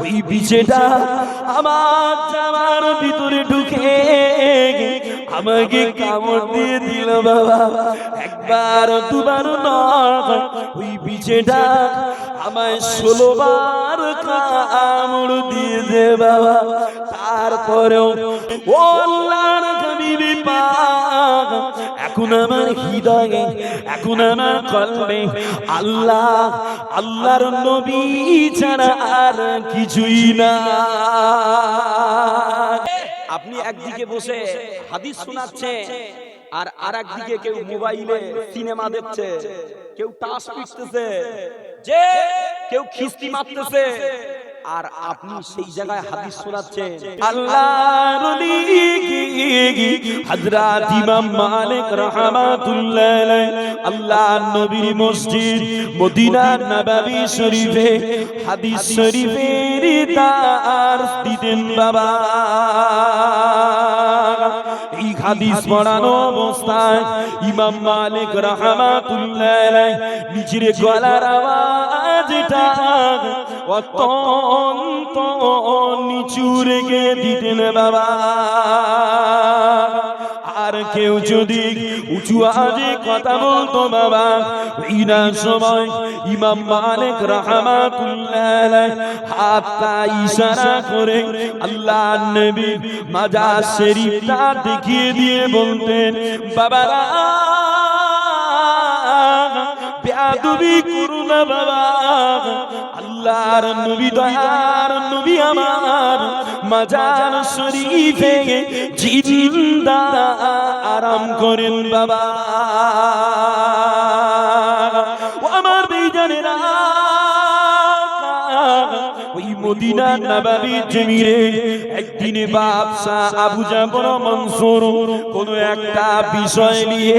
ওই বিছেটা আমার জামার ভিতরে ঢুকে আমাকে কামড় দিয়ে দিল বাবা। একবার, দুবার নয়, ওই বিছেটা আমায় ষোলো বার কামড় দিয়ে দে বাবা। তারপরেও ও হাবিবি পাক। এখন আমার হৃদয়ে, এখন আমার কলবে আল্লাহ, আল্লাহর নবী ছাড়া আর কিছুই না। আপনি একদিকে বসে হাদিস শোনাচ্ছে, আর আর একদিকে কেউ মোবাইলে সিনেমা দেখছে, কেউ টাস পিটতেছে, যে কেউ খিস্তি মারতেছে আর আপনি সেই জায়গায় হাদিস শোনাচ্ছেন। আল্লাহর হযরত ইমাম মালিক রাহমাতুল্লাহ আলাইহি আল্লাহ নবীর মসজিদ মদিনা নববী শরীফে হাদিস শরীফের তার দিতেন বাবা। হাদিস পড়ানো অবস্থায় ইমাম মালিক রহমাতুল্লাহ নিজের গলার আওয়াজটা অত্যন্ত নিচু রেখে দিতেন বাবা। আর কেউ যদি উঁচু আজে কথা বলতো বাবা না সময় ইমাম মালিক রাহমাতুল্লাহ হাতটা ইশারা করে আল্লাহ নবী মাজার শরীফটা দেখিয়ে দিয়ে বলতেন, বাবারা, বেয়াদবি করু না বাবা, আল্লাহর নবী দয়ার নবী আমার মাজার শরীফে জিন্দা আরাম করেন বাবা। মদিনা নবাবী জমিরে একদিনে বাপসা আবু জাফর মনসুর কোন একটা বিষয় নিয়ে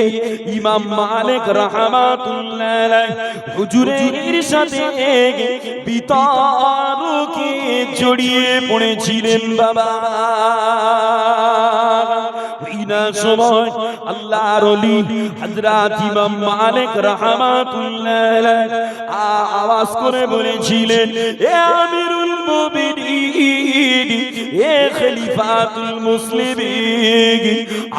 ইমাম মালিক রাহমাতুল্লাহ আলাইহি হুজুরের সাথে বিতর্কে জড়িয়ে পড়েছিলেন বাবা। ইনা সময় ইমাম মালিক রাহমাতুল্লাহ আওয়াজ করে বলেছিলেন, এ আমিরুল মুমিনিন, এ খলিফাতুল মুসলিমিন,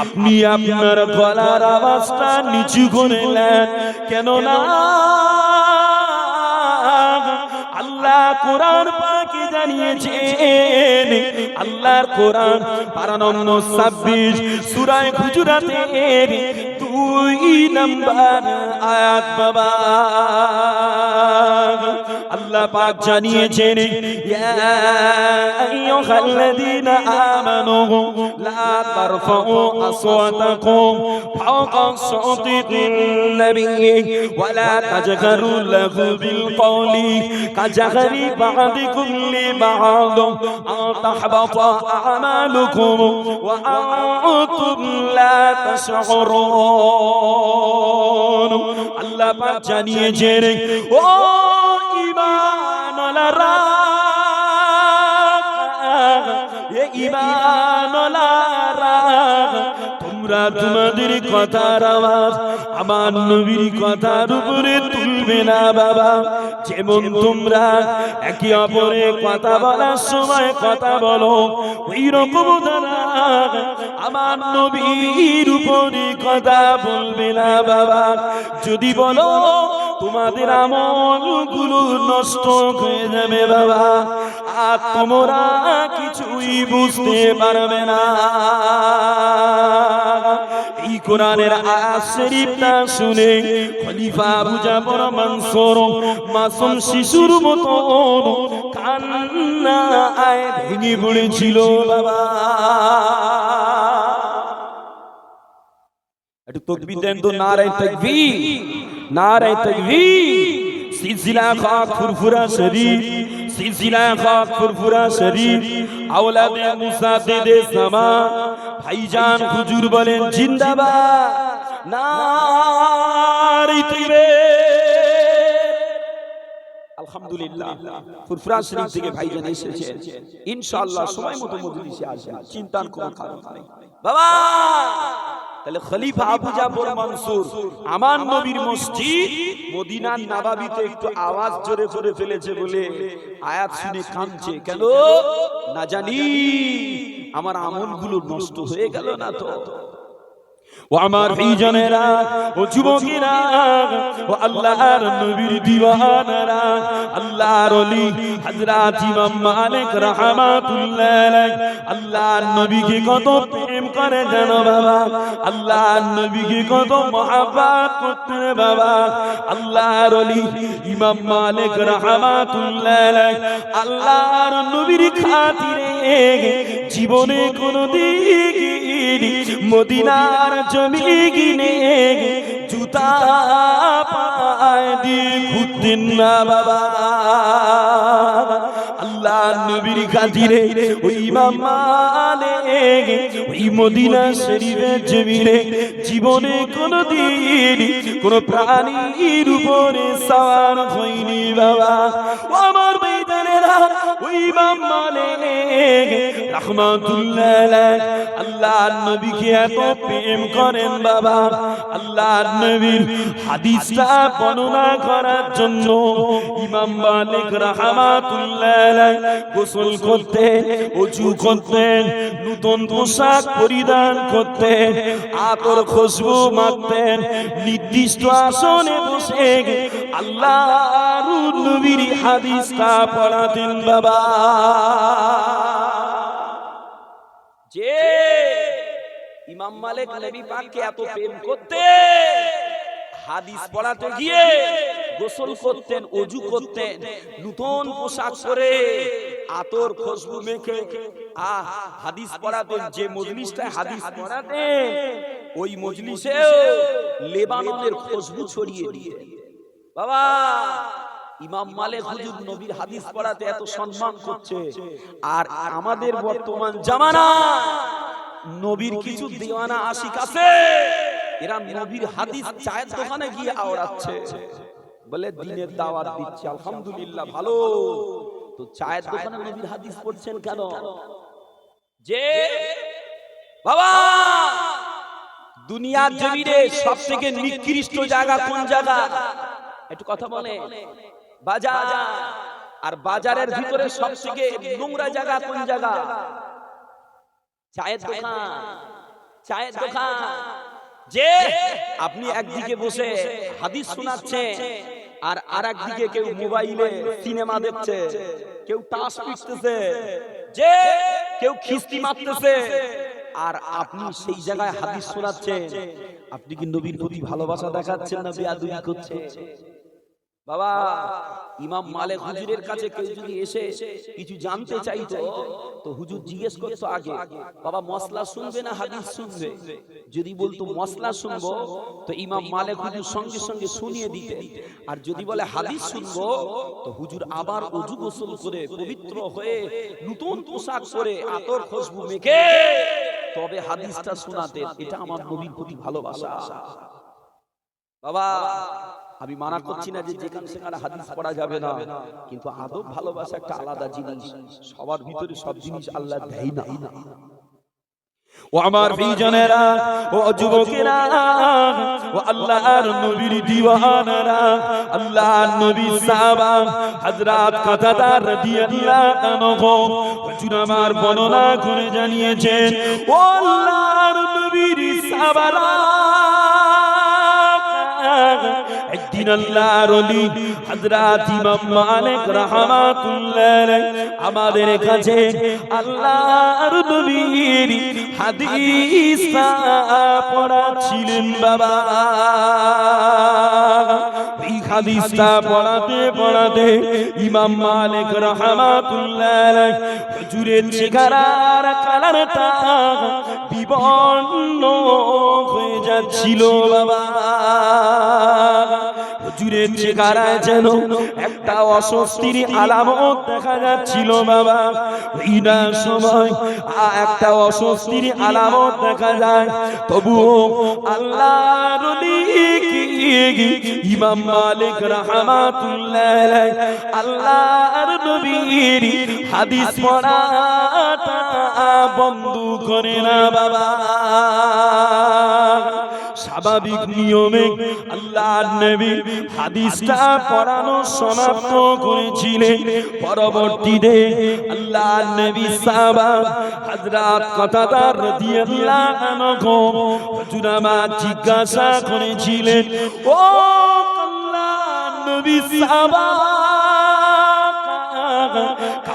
আপনি আপনার গলার আওয়াজটা নিচু করে নেন কেন না আল্লাহ কোরআন জানিয়েছেন আল্লাহর কোরআন পারা নম্বর ছাব্বিশ সুরায় গুজরাতের দুই নম্বর আয়াত বাবা। আল্লাহ পাক জানিয়েছেন, ইয়া আইয়ুহাল্লাযীনা আমানু, লা তারফাউ আসওয়াতাকুম ফাওকা সাওতিন নাবিয়্যি ওয়া লা তাজহারু লাহু বিল কওলি কাজহারি বা'দিকুম লিবা'দ আন তাহবাতা আ'মালুকুম, ওয়া আনতুম লা তাশউরুন। আল্লাহ পাক জানিয়েছেন, ও তোমরা তোমাদের কথার আওয়াজ আমার নবীর কথার উপরে তুলবে না বাবা। যেমন তোমরা একে অপরে কথা বলার সময় কথা বলো ওই রকম আমার নবীর উপরে কথা বলবে না বাবা। যদি বলো তোমাদের আমলগুলো নষ্ট হয়ে যাবে বাবা। আর তোমরা কিছুই বুঝতে পারবে না। এই কোরআনের আয়াত শরীফটা শুনে খলিফা জাফর মানসুর মাসুম শিশুর মতো কান্না আয় ভেঙে পড়েছিল বাবা। একটু তকবীর দেন তো নারায় তাকবীর। নারায় তাকবীর। সিলসিলা খাক ফুরফুরা শরীফ। সিলসিলা খাক ফুরফুরা শরীফ। আওলাদে মুসা দে সামা। ভাইজান হুজুর বলেন জিন্দাবাদ। নারায় তাকবীর। আলহামদুলিল্লাহ। ফুরফুরা শরীফ থেকে ভাইজান এসেছেন। ইনশাআল্লাহ সময় মতো মজলিসে আসবেন। চিন্তার কোনো কারণ নাই। বাবা! তাহলে খলিফা আবু জাফর মনসুর আমার নবীর মসজিদ মদিনার নাবাবিতে একটু আওয়াজ জোরে করে ফেলেছে বলে আয়াত শুনে কাঁদছে। কেন? না জানি। আমার আমলগুলো নষ্ট হয়ে গেল না তো। ও আমার ভাইজানেরা ও যুবকেরা ও আল্লাহর নবীর দিওয়ানারা আল্লাহর ওলি হযরত ইমাম মালিক রাহমাতুল্লাহ আলাইহি আল্লাহর নবীকে কত করে জানো বাবা? আল্লাহ নবীকে কত মহব্বত করতেন বাবা। আল্লাহর ওলি ইমাম মালিক রাহমাতুল্লাহ আল্লাহর নবীর খাতিরে জীবনে কোনোদিন মদিনার জমি গিনে জুতা পায় দিয়ে ঘুরতেন না বাবা। নবীর খাতিরে ওই ইমাম ওই মদিনা শরীরে জমিনে জীবনে কোনোদিন কোন প্রাণীর উপরে সওয়ার হয়নি বাবা। আমার রাহমাতুল্লাহ আল্লাহর নবীকে প্রেম করেন বাবা। আল্লাহর বর্ণনা করার জন্য গোসল করতেন ওযু করতেন, নতুন পোশাক পরিধান করতেন, আতর খুশবু মাখতেন, নির্দিষ্ট আসনে বসে আল্লাহর হাদিসটা পড়াতেন বাবা। যে ইমাম মালিক নবী পাককে এত প্রেম করতে, হাদিস পড়াতে গিয়ে গোসল করতেন, অজু করতেন, নতুন পোশাক পরে আতর খুশবু মেখে, আহ, হাদিস পড়াতেন যে মজলিসটায় হাদিস পড়াতেন, ওই মজলিসে লেবাননের খুশবু ছড়িয়ে দিয়ে বাবা ইমাম মালিক হুজুর নবীর হাদিস পড়াতে এত সম্মান করছে। আর আমাদের বর্তমান জামানা নবীর কিছু দেওয়ানা আশিক আছে। এরা নবীর হাদিস চায়ের দোকানে গিয়ে আওড়াচ্ছে। বলে দিনের দাওয়াত দিচ্ছে আলহামদুলিল্লাহ ভালো। তো চায়ের দোকানে নবীর হাদিস পড়ছেন কেন? যে বাবা দুনিয়ার জমিনে সব থেকে নিকৃষ্ট জায়গা? কোন জায়গা? একটু কথা বলে। বাজার। আর বাজারের ভিতরে সব থেকে নোংরা জায়গা কোন জায়গা? চায়ের দোকান। চায়ের দোকান। যে আপনি একদিকে বসে হাদিস শোনাচ্ছেন আর আর একদিকে কেউ মোবাইলে সিনেমা দেখছে। কেউ টাস পিটতেছে। যে কেউ খিস্তি মারতেছে। আর আপনি সেই জায়গায় হাদিস শোনাচ্ছেন। আপনি কি নবীর প্রতি ভালোবাসা দেখাচ্ছেন না বেয়াদবি করছেন? বাবা ইমাম মালিক হুজুরের কাছে কেউ যদি এসে কিছু জানতে চাইতো তো হুজুর জিজ্ঞেস করতো আগে বাবা মশলা শুনবে না হাদিস শুনবে? যদি বলতো মশলা শুনব তো ইমাম মালিক হুজুর সঙ্গে সঙ্গে শুনিয়ে দিতে আর যদি বলে হাদিস শুনব তো হুজুর আবার অজু গোসল করে পবিত্র হয়ে নতুন পোশাক পরে আতর খুশবু মেখে তবে হাদিসটা শোনাতেন। এটা আমার নবীর প্রতি ভালোবাসা। বাবা আমি মানা করছি না যে যেখানে সেখানে হাদিস পড়া যাবে না। কিন্তু আদব ভালোবাসা একটা আলাদা জিনিস। সবার ভিতরে সব জিনিস আল্লাহ দেয় না। ও আমার ভাইজানেরা ও যুবকেরা ও আল্লাহর নবীর দিওয়ানারা আল্লাহর নবী সাহাবা হযরত কাতাদা রাদিয়াল্লাহু আনহু হুজুর আমার বর্ণনা করে জানিয়েছেন ও আল্লাহর নবীর সাহাবারা আমাদের কাছে আল্লাহর নবীর হাদিস পড়াচ্ছিলেন বাবা। পড়াতে পড়াতে ইমাম মালিক রাহমাতুল্লাহ হুজুরের চেহারার কালারটা বিবর্ণ হয়ে যাচ্ছিল বাবা। হুজুরের চেহারায় যেন একটা অস্বস্তির আলামত দেখা যাচ্ছিল বাবা। না সময় একটা অস্বস্তির আলামত দেখা যায়। তবুও আল্লাহর ওলি ইমাম মালিক রাহমাতুল্লাহ আল্লাহর নবীর হাদিস পড়াটা বন্ধ করে না বাবা। স্বাভাবিক নিয়মে আল্লাহ নবী হাদিসটা পড়ানো সমাপ্ত করেছিলেন। পরবর্তীতে আল্লাহ নবী সাহাবা হযরত কতাদা রাদিয়াল্লাহু আনহু হুজুর আমার জিজ্ঞাসা করেছিলেন, ও আল্লাহ নবী সাহাবা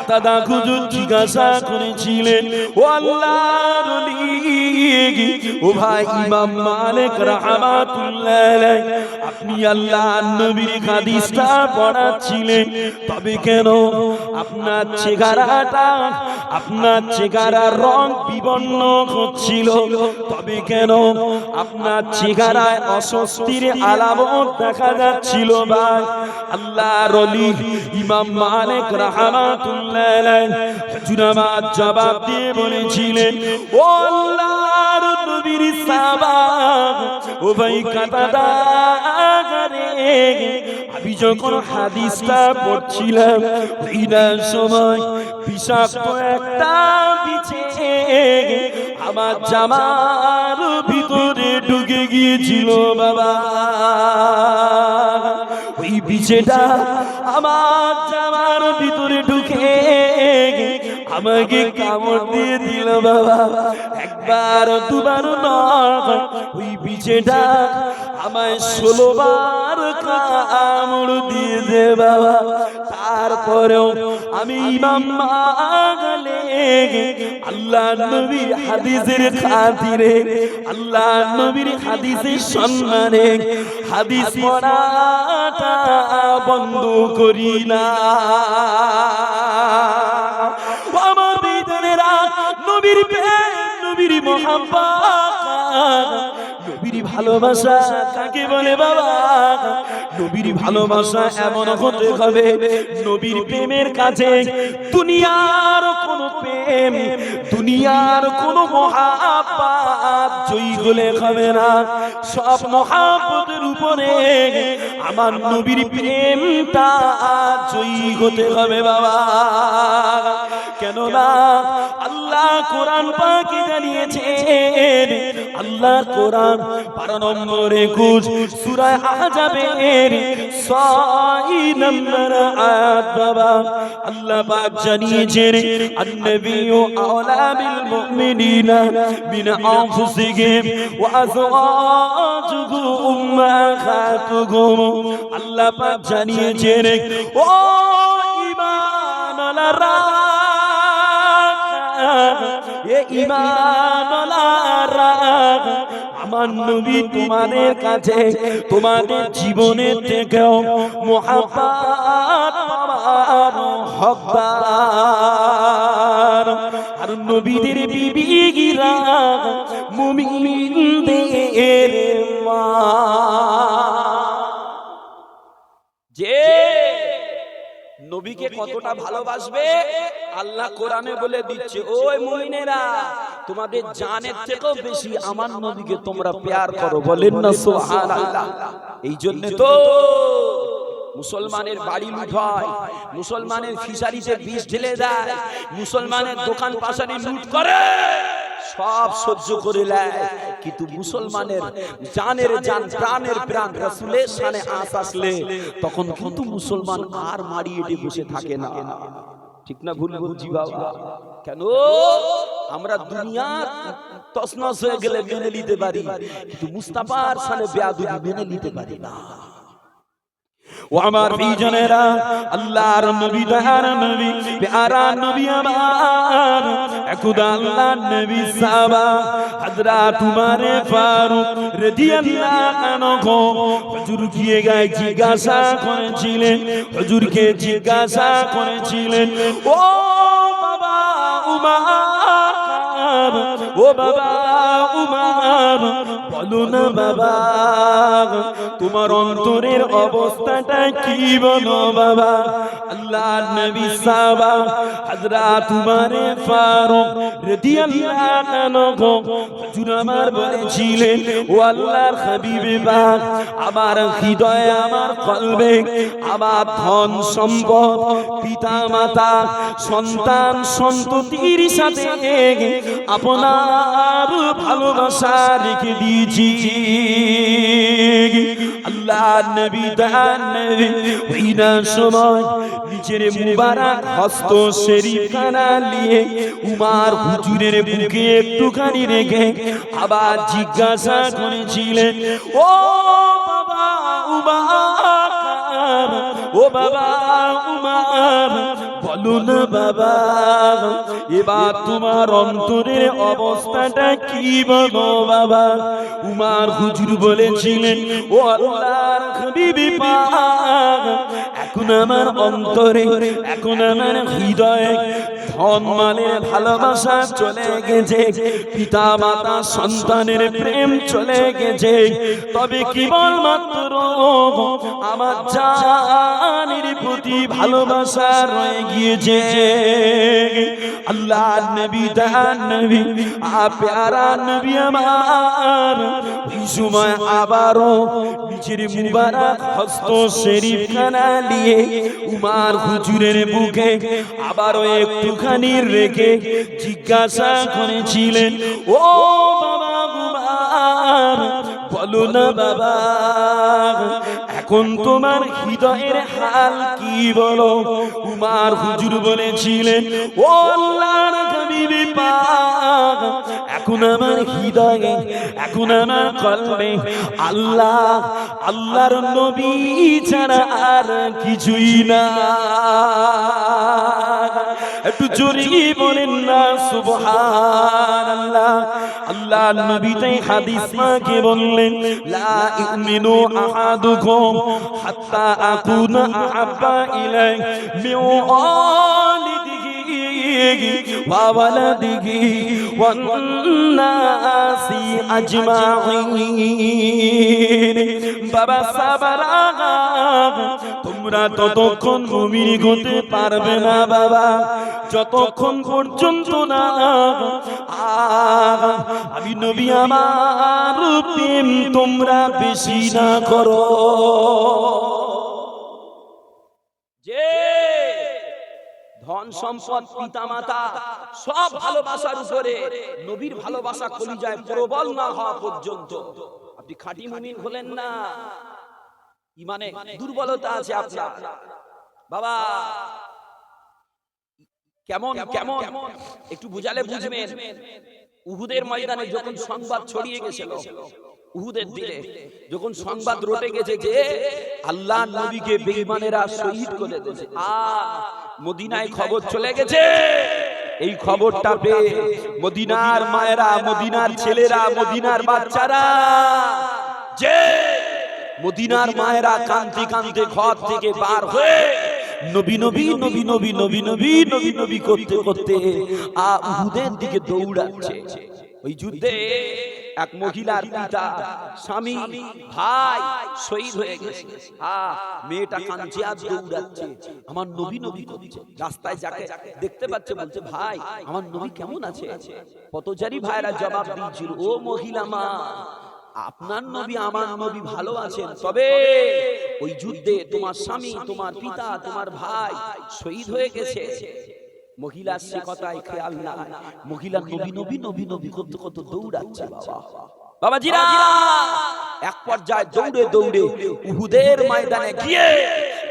কাতাদা হুজুর জিজ্ঞাসা করেছিলেন, ও আল্লাহর ও ভাই ইমাম মালিক রাহমাতুল্লাহ আপনি আল্লাহ নবীর হাদিসটা পড়াচ্ছিলেন, তবে কেন আপনার চেহারাটা, আপনার চেহারার রং বিবর্ণ হচ্ছিল, তবে কেন আপনার চেহারায় অস্বস্তির আলামত দেখা যাচ্ছিল ভাই? আল্লাহর ইমাম মালিক রাহমাতুল্লাহ আমার জবাব দিয়ে বলেছিলেন, ও আল্লাহর নবীর সাহাবা ও ভাই কাতাদা আমি যখন হাদিসটা পড়ছিলাম না সময় বিষাক্ত একটা বিছে আমার জামার ভিতরে ঢুকে গিয়েছিল, বাবা। বিছেটা আমার জামার ভিতরে ঢুকে আমাকে কামড় দিয়ে দিল বাবা। একবার, দুবার নয়। ওই বিছেটা আমায় ষোলো বার কামড় দিয়ে দে বাবা। তারপরেও আমি ইমাম মাগলে আল্লাহ নবীর হাদিসের খাতিরে, আল্লাহ নবীর হাদিসের সম্মানে হাদিস পড়াটা বন্ধ করি না। আমার নবীর নবীর মোহাম্মত নবীর ভালোবাসা কাকে বলে বাবা? নবীর ভালোবাসা এমন হতে হবে, নবীর প্রেমের কাছে দুনিয়ার কোন প্রেম, দুনিয়ার কোন মহাপাত জয়ী হলে হবে না। সব মহাপতের উপরে আমার নবীর প্রেমটা জয়ী হতে হবে বাবা। কেননা আল্লাহ কোরআন পাকে জানিয়েছেন, আল্লাহ কোরআন বারো নম্বর একুশ সুরায় আজাবের ছয় নম্বর আয়াত বাবা। আল্লাহ পাক জানিয়েছেন আন্নবিয়ু আওলা বিল মুমিনিনা মিন আনফুসিহিম ওয়া আজওয়াজুহু উম্মাহাতুহুম। আল্লাহ পাক জানিয়েছেন আমার নবী তোমাদের কাছে, তোমাদের জীবনের থেকেও মহাপাত পাওয়ার হকদার। আর নবীদের বিবিগিরা মুমিনদের মা যে নবীকে কতটা ভালোবাসবে? আল্লাহ কোরআনে বলে দিচ্ছে ওই মুমিনেরা তোমাদের জানের থেকেও বেশি আমার নবীকে তোমরা প্যার করো বলেন না সুবহানাল্লাহ। এই জন্য তো মুসলমানের বাড়ি লুট হয় মুসলমানের ফিশারিতে বিষ ঢেলে দেয় মুসলমানের দোকান পাশারি লুট করে। সব সহ্য করে নেয়। কিন্তু মুসলমানের জানের জান, প্রাণের প্রাণ রাসূলের শানে আস আসলে, তখন কিন্তু মুসলমান আর মারিয়ে বসে থাকে না। ঠিক না ভুল বুঝি বাবা? কেন? আমরা দুনিয়া তসনস হয়ে গেলে মেনে নিতে পারি, কিন্তু মুস্তাফার শানে বেয়াদবি মেনে নিতে পারি না। ও আমার বিজনেরা আল্লাহর নবী দয়ার নবী, প্যারা নবী আমার, একুদা আল্লাহর নবী সাবা হযরত উমর ফারুক রাদিয়াল্লাহু আনহু, হুজুর গিয়ে গায় জিজ্ঞাসা করেছিলেন, হুজুরকে জিজ্ঞাসা করেছিলেন, ও বাবা উমার, ও বাবা উমার বলো না বাবা, তোমার অন্তরের অবস্থাটা কি বলো বাবা? আল্লাহ নবী সাবা হযরত ফারুক রাদিয়াল্লাহু আনহু, হুজুর আমার বলেছিলেন, ও আল্লাহর আমার হৃদয়ে, আমার কলবে, আমার ধন সম্পদ পিতা মাতা সন্তান সন্ততির সাথে আপনার ভালোবাসা রেখে দিয়েছি। আল্লাহ নবী দান নবী ওই না সময় নিজের মুবারক হস্ত শরীফ খানা নিয়ে উমার হুজুরের বুকে একটুখানি রেখে আবার জিজ্ঞাসা করেছিলেন, ও বাবা উমার, ও বাবা উমার বলো না বাবা, এবার তোমার অন্তরের অবস্থাটা কি বলো বাবা? উমার হুজুর বলেছিলেন, ও এখন আমার অন্তরে, এখন আমার হৃদয়ে ধন মানের ভালোবাসা চলে গেছে। পিতা মাতা সন্তানের প্রেম চলে গেছে। তবে কেবল মাত্র আমার জানির প্রতি ভালোবাসা রয়ে গিয়েছে আল্লাহ নবী দান নবী আ প্যারা নবী আমার ওই সময় আবারও নিজের মুবারক হস্ত শরীফ খানা নিয়ে উমার হুজুরের বুকে আবারও একটুখানি রেখে জিজ্ঞাসা করেছিলেন ও বাবা বলো না বাবা। এখন তোমার হৃদয়ের হাল কি বলো? উমার হুজুর বলেছিলেন ও আল্লাহর হাবিবি এখন আমার হৃদয়ে, এখন আমার কলবে আল্লাহ, আল্লাহর নবী ছাড়া আর কিছুই না। একটু জোরে বলেন না, সুবহানাল্লাহ। আল্লাহ নবী তাই হাদিস মাকে বললেন, লা ইউমিনু আহাদুকুম হাত্তা আকুনা আহাব্বা ইলাই মিন ওয়ান নাসি আজমাইন বাবা সাবারা, তোমরা ততক্ষণ মুমিন হতে পারবে না বাবা, যতক্ষণ পর্যন্ত না। আমি নবী আমার তোমরা বেশি না করো যে ধন সম্পদ পিতা মাতা সব ভালোবাসার উপরে নবীর ভালোবাসা কলিজায় প্রবল না হওয়া পর্যন্ত। আপনি খাঁটি মুমিন হলেন না। ইমানে দুর্বলতা আছে আপনার। বাবা, কেমন কেমন? একটু বুঝালে বুঝবেন। উহুদের ময়দানে যখন সংবাদ ছড়িয়ে গেছিল, উহুদের দিকে যখন সংবাদ রটে গেছে যে আল্লাহ নবীকে বেঈমানেরা শহীদ করে দিয়েছে। আ মদিনায় খবর চলে গেছে এই খবরটা পেয়ে মদিনার মায়েরা মদিনার ছেলেরা মদিনার বাচ্চারা যে মদিনার মায়েরা কান্তি কান্তি ঘর থেকে বার হয়ে নবী নবী নবী নবী নবী নবী নবী নবী করতে করতে আ উহুদের দিকে দৌড়াচ্ছে ওই যুদ্ধে এক মহিলার পিতা স্বামী ভাই শহীদ হয়ে গেছে। আ মেয়েটা কাঁদছে আর দৌড়াচ্ছে। আমার নবী নবী করছে রাস্তায় যাকে দেখতে পাচ্ছে বলছে ভাই আমার নবী কেমন আছে? পতচারী ভাইরা জবাব দিয়েছিল ও মহিলা মা আপনার নবী আমার নবী ভালো আছেন। তবে ওই যুদ্ধে তোমার স্বামী তোমার পিতা তোমার ভাই শহীদ হয়ে গেছে। মহিলার সে কথায় খেয়াল না মহিলা নবী নবী নবী নবী করতে কত দৌড়াচ্ছে বাবা। বাবাজিরা! এক পর্যায়ে দৌড়ে দৌড়ে উহুদের ময়দানে গিয়ে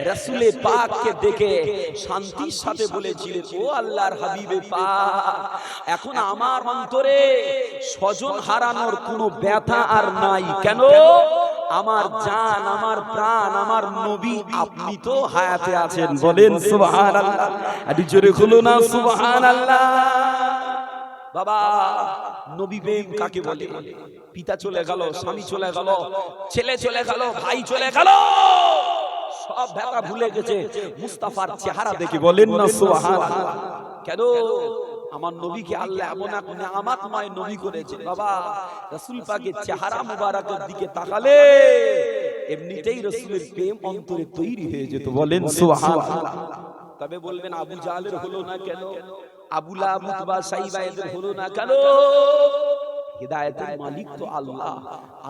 রাসূলে পাককে দেখে শান্তির সাথে বলেছিলেন, ও আল্লাহর হাবিবে পাক, এখন আমার অন্তরে স্বজন হারানোর কোনো ব্যথা আর নাই। কেন? আমার জান, আমার প্রাণ, আমার নবী আপনি তো হায়াতে আছেন। বলেন, সুবহানাল্লাহ। একটু জোরে খুলো না, সুবহানাল্লাহ। বাবা, নবী প্রেম কাকে বলে? পিতা চলে গেল, স্বামী চলে গেল, ছেলে চলে গেল, ভাই চলে গেল। সব ব্যথা ভুলে গেছে। মুস্তাফার চেহারা দেখে বলেন না সুবহানাল্লাহ। কেন? আমার নবীকে আল্লাহ এমন এক নেয়ামতময় নবী করেছে। বাবা রাসূল পাকের চেহারা মুবারকের দিকে তাকালে এমনিতেই রাসূলের প্রেম অন্তরে তৈরি হয়ে যেত। বলেন সুবহানাল্লাহ। তবে বলবেন আবু জাহেলের হলো না কেন? আবুলা উতবা সাইবা এদের হলো না কেন? হেদায়েতের মালিক তো আল্লাহ।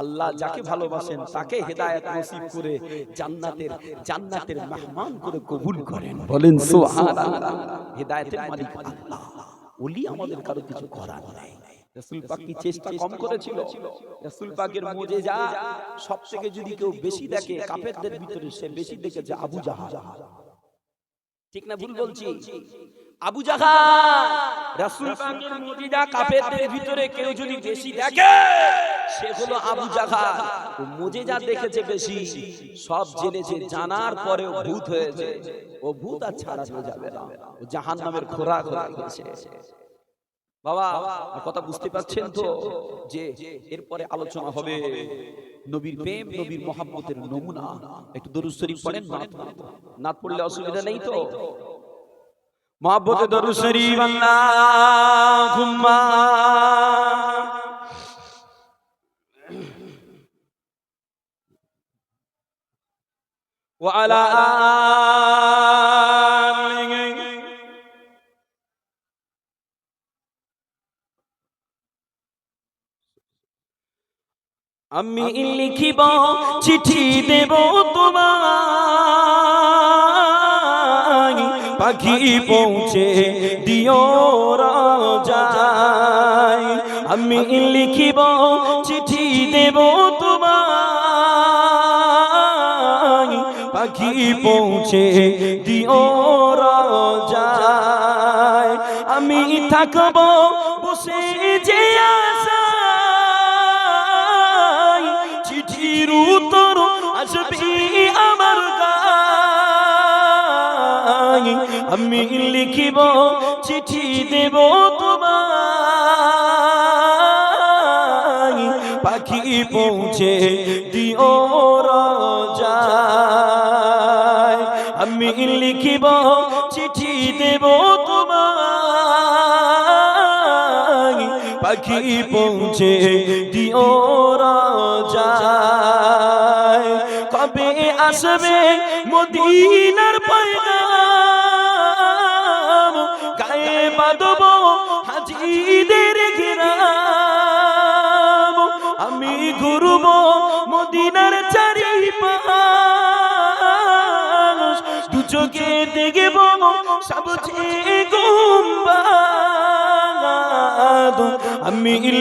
আল্লাহ। যাকে ভালোবাসেন তাকে হেদায়েত নসিব করে জান্নাতের জান্নাতের মেহমান করে কবুল করেন। বলেন সুবহানাল্লাহ। হেদায়েতের মালিক আল্লাহ। ওলি আমাদের কারও কিছু করার নাই। রাসূল পাক কি চেষ্টা কম করেছিল। রাসূল পাকের মুজিজা সব থেকে যদি কেউ বেশি দেখে কাফেরদের ভিতরে সে বেশি দেখেছে আবু জাহাল। ঠিক না ভুল বলছি। আবু ভিতরে কেউ যদি সে হলো দেখেছে সব জেনেছে, জানার ভূত হয়েছে। ও ভূত না। বাবা কথা বুঝতে পারছেন তো যে এরপরে আলোচনা হবে নবীর প্রেম, নবীর মহাব্বতের নমুনা। একটু দরুদ পড়েন। নাত পড়লে অসুবিধা নেই তো? মহব্বতে দরুদ শরীফ আল্লাহুম্মা وعلى آله আমি লিখিব চিঠি দেব তোমায় পাখি পৌঁছে দিও রাজায় আমি লিখিব চিঠি দেব তোমায়। পাখি পৌঁছে দিও রাজায় আমি থাকব বসে যে আশায়। চিঠির উত্তর আমি লিখিব, চিঠি দেব তোমায়। পাখি পৌঁছে দিও রাজায়। আমি লিখিব, চিঠি দেব তোমায়। পাখি পৌঁছে দিও রাজায়। কবে আসবে মদিনার পয়গাম